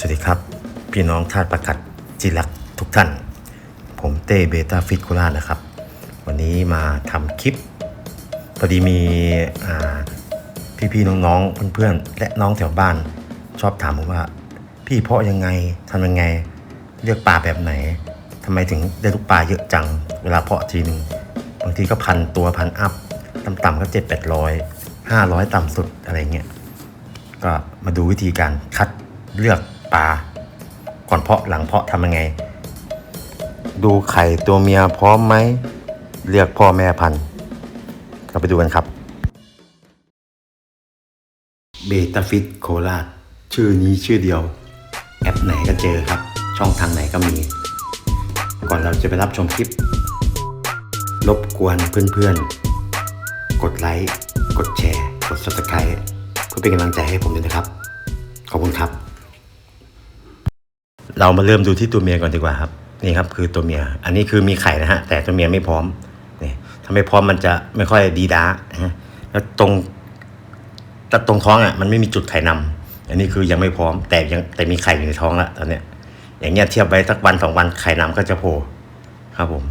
สวัสดีครับ พี่น้องทาสประกัดจิรักทุกท่าน ผมเต้เบต้าฟิตโครานะครับ วันนี้มาทำคลิป พอดีมีพี่ๆน้องๆเพื่อนๆ และน้องแถวบ้าน ชอบถามผมว่า พี่เพาะยังไงทำยังไง เลือกปลาแบบไหนทำไมถึงได้ลูกปลาเยอะจัง เวลาเพาะทีหนึ่งบางทีก็พันตัวพันอัพต่ำๆก็เจ็ดแปดร้อยห้าร้อยต่ำสุดอะไรเงี้ยก็มาดูวิธีการคัดเลือก ปลาก่อนเพาะหลังเพาะทำยังไง ดูไข่ตัวเมียพร้อมไหม เลือกพ่อแม่พันธุ์เราไปดูกันครับ เบต้าฟิตโคราชชื่อนี้ชื่อเดียว แอปไหนก็เจอครับ ช่องทางไหนก็มี ก่อนเราจะไปรับชมคลิป รบกวนเพื่อนๆ กดไลค์ กดแชร์ กด subscribe เพื่อเป็นกำลังใจให้ผมด้วยนะครับ ขอบคุณครับ เรามาเริ่มดูที่ตัวเมียก่อนดีกว่าครับนี่ครับคือตัวเมีย อันนี้คือมีไข่นะฮะแต่ตัวเมียไม่พร้อมนี่ถ้าไม่พร้อมมันจะไม่ค่อยดีด้านะฮะแล้วตรงแต่ตรงท้องอะมันไม่มีจุดไข่นำอันนี้คือยังไม่พร้อม แต่ยังแต่มีไข่อยู่ในท้องแล้วตอนเนี้ย อย่างเงี้ยเทียบไว้สักวันสองวันไข่นำก็จะโผล่ครับผม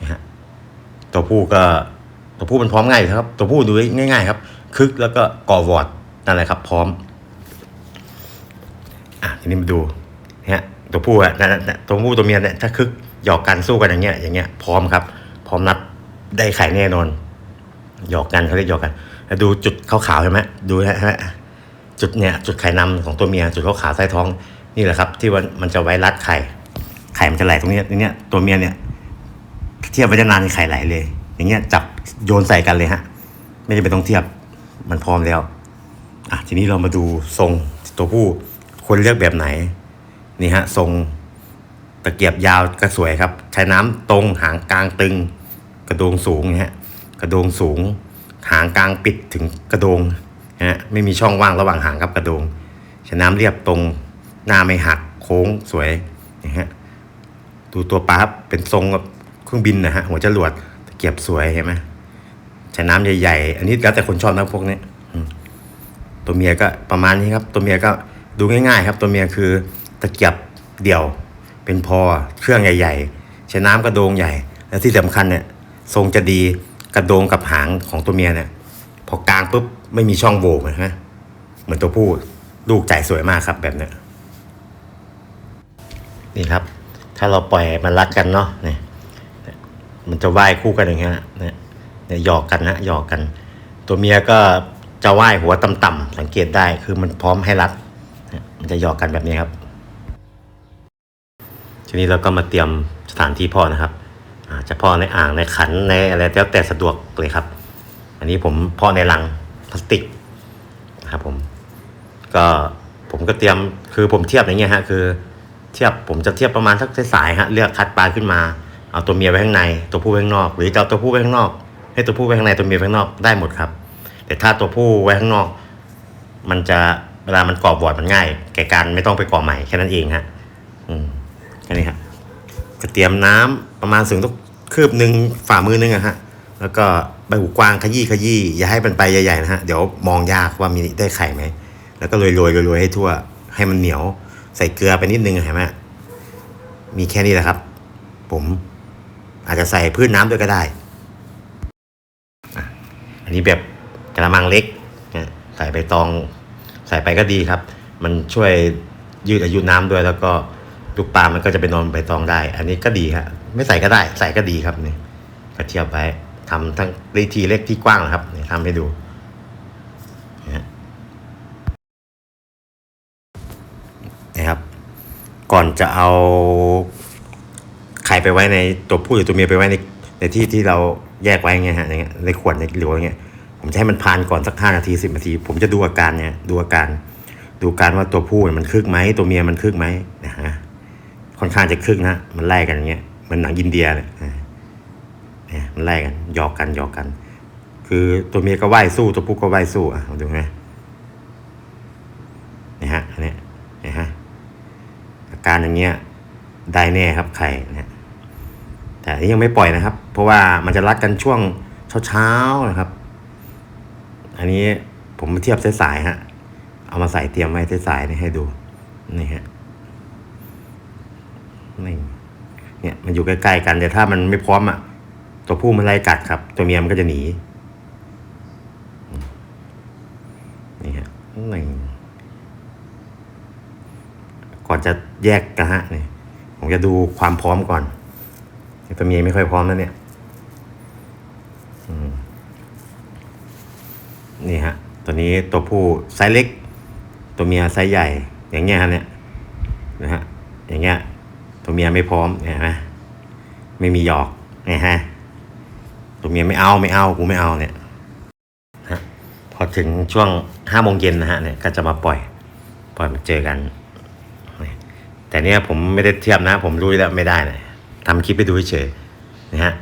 นะฮะตัวผู้ก็ตัวผู้มันพร้อมง่ายครับ ตัวผู้ดูง่ายๆครับ คึกแล้วก็ก่อวอร์ดนั่นแหละครับ พร้อม อะทีนี้มาดูเนี่ยตัวผู้อะนั่ะตัวผู้ตัวเมียเนี่ยถ้าคึกหยอกกันสู้กันอย่างเงี้ย อย่างเงี้ยพร้อมครับ พร้อมนัดได้ไข่แน่นอน หยอกกันเขาเรียกหยอกกันแล้วดูจุดขาวๆใช่ไหมดูนะฮะจุดเนี่ยจุดไข่นำของตัวเมีย จุดขาวๆใต้ท้องนี่แหละครับ ที่มันมันจะไว้รัดไข่ ไข่มันจะไหลตรงนี้ตรงเนี้ยตัวเมียเนี่ยเทียบไว้จะนานไข่ไหลเลย อย่างเงี้ยจับโยนใส่กันเลยฮะ ไม่จำเป็นต้องเทียบมันพร้อมแล้วอะทีนี้เรามาดูทรงตัวผู้ ควรเลือกแบบไหน นี่ฮะทรงตะเกียบยาวก็สวยครับ ใช้น้ำตรงหางกลางตึง กระโดงสูงนะฮะกระโดงสูง หางกลางปิดถึงกระโดงนะฮะไม่มีช่องว่างระหว่างหางกับกระโดง ใช้น้ำเรียบตรงหน้าไม่หักโค้งสวยนะฮะดูตัวปลาครับเป็นทรงแบบเครื่องบินนะฮะหัวจรวดตะเกียบสวยเห็นไหมใช้น้ำใหญ่ๆ อันนี้แล้วแต่คนชอบนะพวกนี้ตัวเมียก็ประมาณนี้ครับ ตัวเมียก็ ดูง่ายๆครับตัวเมียคือตะเกียบเดี่ยวเป็นพอเครื่องใหญ่ๆใช้น้ำกระโดงใหญ่ และที่สำคัญเนี่ยทรงจะดีกระโดงกับหางของตัวเมียเนี่ยพอกลางปุ๊บไม่มีช่องโหว่นะฮะเหมือนตัวผู้ลูกจ่ายสวยมากครับแบบเนี้ยนี่ครับ ถ้าเราปล่อยมันรักกันเนาะเนี่ยมันจะว่ายคู่กันอย่างเงี้ยเนี่ยเนี่ยหยอกกันนะหยอกกัน ตัวเมียก็จะว่ายหัวต่ำๆสังเกตได้คือมันพร้อมให้รัด มันจะหยอกกันแบบนี้ครับ ทีนี้เราก็มาเตรียมสถานที่พ่อนะครับจะพ่อในอ่างในขันในอะไรแล้วแต่สะดวกเลยครับ อันนี้ผมพ่อในลังพลาสติกนะครับผม ก็ผมก็เตรียมคือผมเทียบอย่างเงี้ยฮะคือ เทียบผมจะเทียบประมาณสักสายฮะเลือกคัดปลาขึ้นมาเอาตัวเมียไว้ข้างในตัวผู้ไว้ข้างนอก หรือจะเอาตัวผู้ไว้ข้างนอก ให้ตัวผู้ไว้ข้างในตัวเมียไว้ข้างนอกได้หมดครับ แต่ถ้าตัวผู้ไว้ข้างนอก มันจะ เวลามันกรอบวอร์ดมันง่าย แก่การไม่ต้องไปก่อใหม่แค่นั้นเองฮะอืมแค่นี้ครับก็เตรียมน้ำประมาณถึงต้องคืบหนึ่งฝ่ามือนึงอะฮะแล้วก็ใบหูกว้างขยี้ขยี้อย่าให้มันไปใหญ่ๆนะฮะเดี๋ยวมองยากว่ามีได้ไข่ไหมแล้วก็โรยโรยโรยๆให้ทั่ว ให้มันเหนียว ใส่เกลือไปนิดนึงเห็นไหมมีแค่นี้แหละครับ ผมอาจจะใส่พืชน้ำด้วยก็ได้ อันนี้แบบกระมังเล็กใส่ใบตอง ใส่ไปก็ดีครับ มันช่วยยืดอายุน้ำด้วย แล้วก็ลูกปลามันก็จะไปนอนใบตองได้ อันนี้ก็ดีครับไม่ใส่ก็ได้ ใส่ก็ดีครับนี่ก็เทียบไปทำทั้งเลทีเล็กที่กว้างนะครับนี่ทำให้ดูนะครับ ก่อนจะเอาไข่ไปไว้ในตัวผู้หรือตัวเมียไปไว้ในในที่ที่เราแยกไว้ไงฮะอย่างเงี้ยในขวดในหรือว่าอย่างเงี้ย ผมจะให้มันพานก่อนสักห้านาทีสิบนาที ผมจะดูอาการเนี่ยดูอาการ ดูอาการว่าตัวผู้มันคึกไหมตัวเมียมันคึกไหมนะฮะค่อนข้างจะคึกนะมันไล่กันอย่างเงี้ยมันหนังอินเดียเลยอ่าเนี่ยมันไล่กันหยอกกันหยอกกัน คือตัวเมียก็ว่ายสู้ ตัวผู้ก็ว่ายสู้อะดูไหมนี่ฮะอันเนี้ยนี่ฮะอาการอย่างเงี้ยได้แน่ครับไข่นะแต่อันนี้ยังไม่ปล่อยนะครับ เพราะว่ามันจะรัดกันช่วงเช้าๆนะครับ อันนี้ผมมาเทียบเส้นสายฮะ เอามาใส่เตรียมไว้ที่สายนี่ให้ดู นี่ฮะ นี่ เนี่ยมันอยู่ใกล้ๆกันแต่ถ้ามันไม่พร้อมอะ ตัวผู้มันไล่กัดครับ ตัวเมียมันก็จะหนี นี่ฮะนี่ก่อนจะแยกกันฮะนี่ผมจะดูความพร้อมก่อน ตัวเมียไม่ค่อยพร้อมนะเนี่ยอืมนี่ฮะ ตัว นี้ตัวผู้ไซส์เล็ก ตัวเมียไซส์ใหญ่ อย่างเงี้ยฮะเนี่ยนะฮะอย่างเงี้ยตัวเมียไม่พร้อมเห็นไหมไม่มีหยอกเนี่ยฮะตัวเมียไม่เอาไม่เอากูไม่เอาเนี่ยฮะพอถึงช่วงห้าโมงเย็นนะฮะเนี่ยก็จะมาปล่อยปล่อยมาเจอกัน แต่เนี้ยผมไม่ได้เทียบนะ ผมรู้แล้วไม่ได้นะทำคลิปไปดูเฉยนะฮะ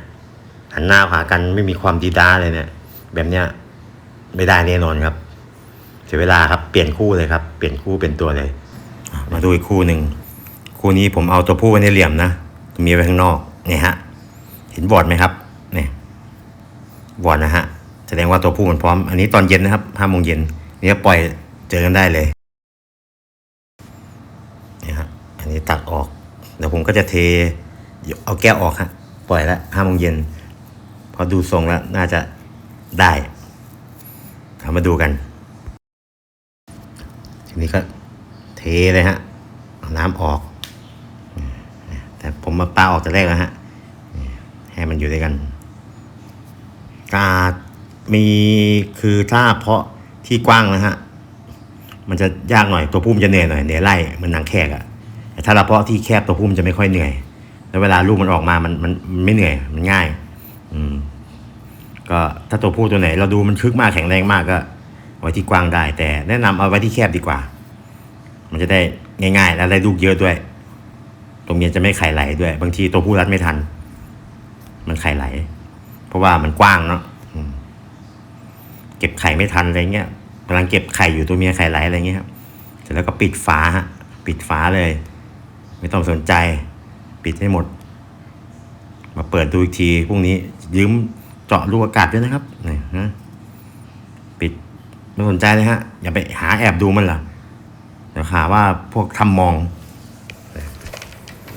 หันหน้าหากันไม่มีความดีด้าเลยเนี่ยแบบเนี้ยไม่ได้แน่นอนครับ เสียเวลาครับ เปลี่ยนคู่เลยครับ เปลี่ยนคู่เป็นตัวเลย มาดูอีกคู่หนึ่ง คู่นี้ผมเอาตัวผู้ไว้ในเหลี่ยมนะตัวมีไว้ข้างนอกเนี่ยฮะ เห็นบอร์ดไหมครับ เนี่ยบอร์ดนะฮะ แสดงว่าตัวผู้มันพร้อม อันนี้ตอนเย็นนะครับห้าโมงเย็นนี่ปล่อยเจอกันได้เลยเนี่ยฮะ อันนี้ตัดออก เดี๋ยวผมก็จะเท เอาแก้วออกฮะ ปล่อยแล้วห้าโมงเย็น พอดูทรงแล้วน่าจะได้ามาดูกัน นี้ก็เทเลยฮะเอาน้ำออก แต่ผมมาป้าออกแต่แรกแล้วฮะให้มันอยู่ด้วยกันกามีคือถ้าเพาะที่กว้างนะฮะมันจะยากหน่อยตัวพุ่มจะเหนื่อยหน่อยเหนื่อยไล่มันนังแขกอะแต่ถ้าเราเพาะที่แคบตัวพุ่มนจะไม่ค่อยเหนื่อย แล้วเวลาลูกมันออกมามันมันไม่เหนื่อยมันง่าย อืมก็ถ้าตัวผู้ตัวไหน เราดูมันคึกมากแข็งแรงมากก็เอา ไว้ที่กว้างได้ แต่แนะนำเอาไว้ที่แคบดีกว่า มันจะได้ง่ายๆ แล้วได้ลูกเยอะด้วย ตัวเมียจะไม่ไข่ไหลด้วย บางทีตัวผู้รัดไม่ทัน มันไข่ไหล เพราะว่ามันกว้างเนาะเก็บไข่ไม่ทันอะไรเงี้ยกำลังเก็บไข่อยู่ตัวเมียไข่ไหลอะไรเงี้ยครับเสร็จแล้วก็ปิดฝาฮะปิดฝาเลย ไม่ต้องสนใจ ปิดให้หมด มาเปิดดูอีกทีพรุ่งนี้ยืมเจาะรูอากาศด้วยนะครับนี่นะ ไม่สนใจเลยฮะ อย่าไปหาแอบดูมันล่ะเดี๋ยวหาว่าพวกทำมอง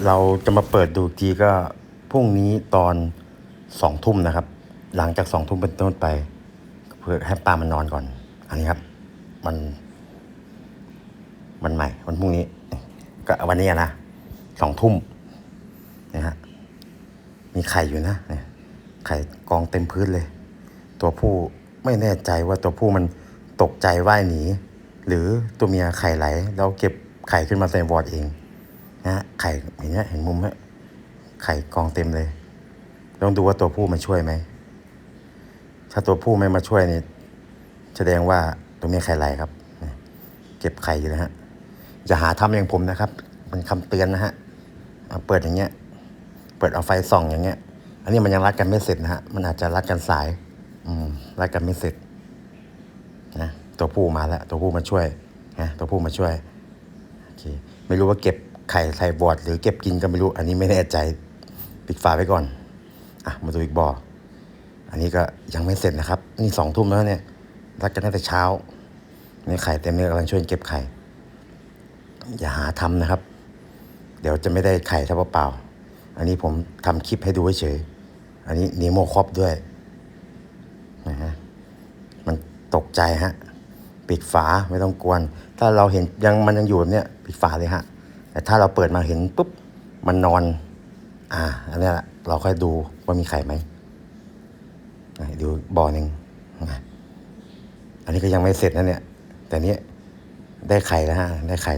เราจะมาเปิดดูทีก็พรุ่งนี้ตอนสองทุ่มนะครับ หลังจากสองทุ่มเป็นต้นไป เพื่อให้ปลามันนอนก่อน อันนี้ครับ มัน มันใหม่วันพรุ่งนี้ ก็วันนี้นะสองทุ่มนะฮะมีไข่อยู่นะเนี่ยไข่กองเต็มพื้นเลย ตัวผู้ไม่แน่ใจว่าตัวผู้มัน ตกใจว่ายหนี หรือตัวเมียไข่ไหลแล้วเก็บไข่ขึ้นมาใส่วอดเองนะฮะไข่เห็นไหมเห็นมุมไหมไข่กองเต็มเลยต้องดูว่าตัวผู้มาช่วยไหมถ้าตัวผู้ไม่มาช่วยนี่แสดงว่าตัวเมียไข่ไหลครับเก็บไข่อยู่นะฮะอย่าหาทำอย่างผมนะครับเป็นคำเตือนนะฮะเอาเปิดอย่างเงี้ย เปิดเอาไฟส่องอย่างเงี้ย อันนี้มันยังรัดกันไม่เสร็จนะฮะมันอาจจะรัดกันสาย อืมรัดกันไม่เสร็จ นะตัวผู้มาแล้วตัวผู้มาช่วยนะตัวผู้มาช่วยโอเคไม่รู้ว่าเก็บไข่ใส่บอดหรือเก็บกินก็ไม่รู้ อันนี้ไม่แน่ใจปิดฝาไว้ก่อนอะมาดูอีกบ่ออันนี้ก็ยังไม่เสร็จนะครับ นี่สองทุ่มแล้วเนี่ยรัดกันตั้งแต่เช้านี่ไข่เต็มเลยกำลังช่วยเก็บไข่ อย่าหาทำนะครับ เดี๋ยวจะไม่ได้ไข่ถ้าเปล่าอันนี้ผมทำคลิปให้ดูเฉยอันนี้นีโมครอบด้วยนะฮะ ตกใจฮะ ปิดฝาไม่ต้องกวน ถ้าเราเห็นยังมันยังอยู่แบบเนี่ยปิดฝาเลยฮะ แต่ถ้าเราเปิดมาเห็นปุ๊บมันนอน อ่า อันนี้แหละเราค่อยดูว่ามีไข่ไหมดูบ่อหนึ่งอันนี้ก็ยังไม่เสร็จนะเนี่ย แต่นี้ได้ไข่แล้วฮะ ได้ไข่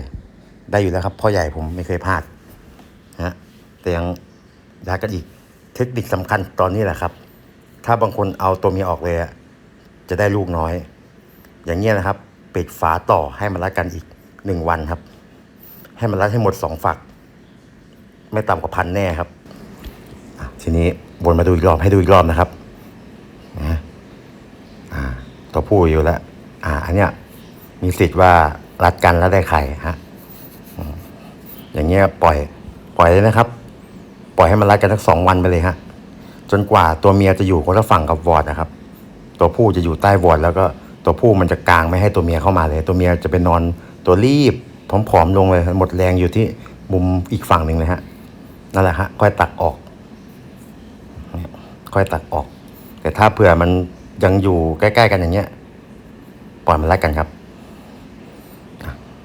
ได้อยู่แล้วครับพ่อใหญ่ผมไม่เคยพลาดฮะ แต่ยังยัดกันอีก เทคนิคสำคัญตอนนี้แหละครับ ถ้าบางคนเอาตัวเมียออกเลยอะ จะได้ลูกน้อย อย่างเงี้ยนะครับ ปิดฝาต่อให้มันรัดกันอีกหนึ่งวันครับ ให้มันรัดให้หมดสองฝัก ไม่ต่ำกว่าพันแน่ครับทีนี้วนมาดูอีกรอบให้ดูอีกรอบนะครับนะอ่าตัวผู้อยู่แล้ว อ่า อันเนี้ยมีสิทธิ์ว่ารัดกันแล้วได้ไข่ฮะอย่างเงี้ยปล่อย ปล่อยเลยนะครับ ปล่อยให้มันรัดกันสักสองวันไปเลยฮะจนกว่าตัวเมียจะอยู่คนละฝั่งกับวอร์ดนะครับ ตัวผู้จะอยู่ใต้วอดแล้วก็ตัวผู้มันจะกางไม่ให้ตัวเมียเข้ามาเลย ตัวเมียจะไปนอนตัวรีบผอมๆลงเลยหมดแรงอยู่ที่มุมอีกฝั่งหนึ่งเลยฮะนั่นแหละฮะค่อยตักออกค่อยตักออก แต่ถ้าเผื่อมันยังอยู่ใกล้ๆกันอย่างเงี้ยปล่อยมันไล่กันครับ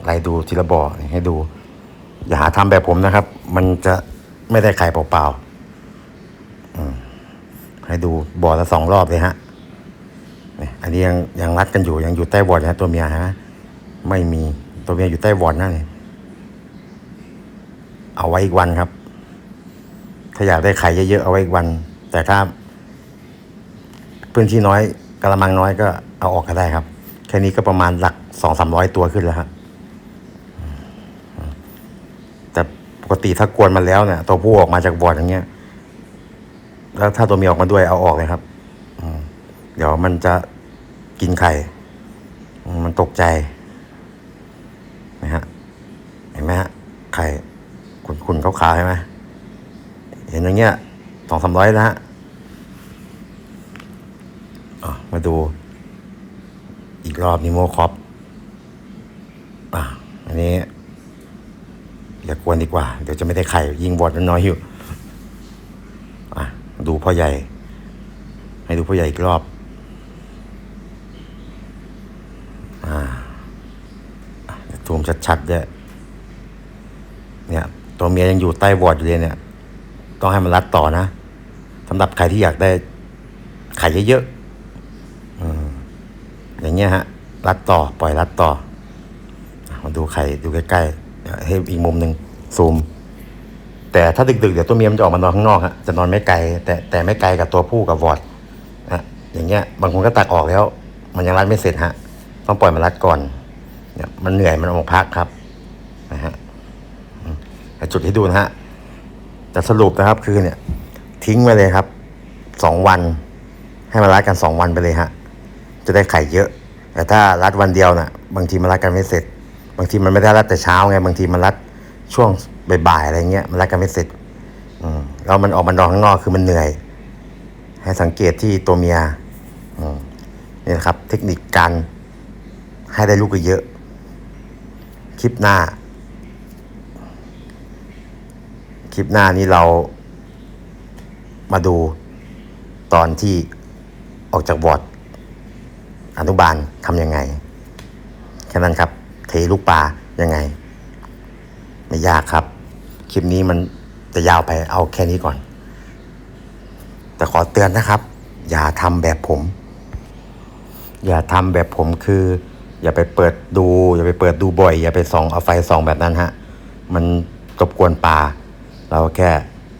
ไล่ดูทีละบ่อให้ดู อย่าหาทำแบบผมนะครับ มันจะไม่ได้ไข่เปล่าๆให้ดูบ่อละสองรอบเลยฮะ นี่ยอันนี้ยังยังรัดกันอยู่ยังอยู่ใต้วอร์ดนะตัวเมียฮะไม่มีตัวเมียอยู่ใต้วอร์ดนั่นเองเอาไว้อีกวันครับ ถ้าอยากได้ไข่เยอะๆเอาไว้อีกวัน แต่ถ้าพื้นที่น้อยกระมังน้อยก็เอาออกก็ได้ครับ แค่นี้ก็ประมาณหลักสองสามร้อยตัวขึ้นแล้วฮะแต่ปกติถ้ากวนมาแล้วเนี่ยตัวผู้ออกมาจากบ่ออย่างเงี้ย แล้วถ้าตัวเมียออกมาด้วยเอาออกเลยครับ เดี๋ยวมันจะกินไข่ มันตกใจนะฮะ เห็นไหมฮะ ไข่ขุ่นๆขาวๆใช่ไหมเห็นอย่างเงี้ยสองสามร้อยแล้วฮะมาดู อีกรอบนิโมคอปอะอันนี้ อย่ากวนดีกว่า เดี๋ยวจะไม่ได้ไข่ ยิงบอดน้อยอยู่ อะ ดูพ่อใหญ่ ให้ดูพ่อใหญ่อีกรอบ อ่าอะเดี๋ยวซูม ชัดด้วยเนี่ย ตัวเมียยังอยู่ใต้บอดอยู่เลยเนี่ย ต้องให้มันรัดต่อนะสำหรับใครที่อยากได้ไข่เยอะๆอย่างเงี้ยฮะ รัดต่อ ปล่อยรัดต่อมาดูไข่ดูใกล้ๆให้อีกมุมหนึ่งซูม แต่ถ้าดึกๆเดี๋ยวตัวเมียมันจะออกมานอนข้างนอกฮะจะนอนไม่ไกล แต่แต่ไม่ไกลกับตัวผู้กับวอร์ดนะอย่างเงี้ย บางคนก็ตักออกแล้ว มันยังรัดไม่เสร็จฮะ ต้องปล่อยมันรัดก่อน เนี่ยมันเหนื่อยมันออกพักครับนะฮะจุดให้ดูนะฮะแต่สรุปนะครับคือเนี่ย ทิ้งไว้เลยครับสองวัน ให้มันรัดกันสองวันไปเลยฮะจะได้ไข่เยอะ แต่ถ้ารัดวันเดียวน่ะ บางทีมันรัดกันไม่เสร็จ บางทีมันไม่ได้รัดแต่เช้าไงบางทีมันรัดช่วงบ่ายๆอะไรเงี้ยมันรัดกันไม่เสร็จอืมแล้วมันออกมานอนข้างนอกคือมันเหนื่อย ให้สังเกตที่ตัวเมียอืมนี่นะครับ เทคนิคการให้ได้ลูกเยอะ คลิปหน้า คลิปหน้านี้เรามาดูตอนที่ออกจากบอร์ดอนุบาลทำยังไง แค่นั้นครับ เทลูกปลายังไง ไม่ยากครับ คลิปนี้มันจะยาวไปเอาแค่นี้ก่อน แต่ขอเตือนนะครับ อย่าทำแบบผม อย่าทำแบบผมคือ อย่าไปเปิดดู อย่าไปเปิดดูบ่อย อย่าไปส่องเอาไฟส่องแบบนั้นฮะ มันรบกวนปลาเราแค่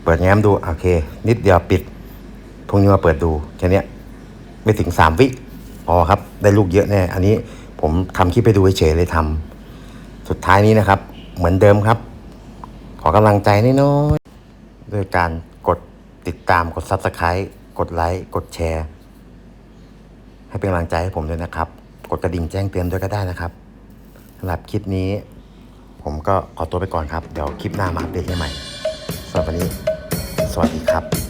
เปิดแง้มดูโอเค นิดเดียวปิดพรุ่งนี้มาเปิดดูแค่นี้ไม่ถึงสามวิพอครับ ได้ลูกเยอะแน่อันนี้ผมทำคลิปไปดูเฉยเลยทำสุดท้ายนี้นะครับ เหมือนเดิมครับ ขอกำลังใจน้อยๆด้วยการกดติดตามกด Subscribe กดไลค์กดแชร์ ให้เป็นกำลังใจให้ผมด้วยนะครับ กดกระดิ่งแจ้งเตือนด้วยก็ได้นะครับสำหรับคลิปนี้ ผมก็ขอตัวไปก่อนครับ เดี๋ยวคลิปหน้ามาอัปเดตให้ใหม่สำหรับวันนี้ สวัสดีครับ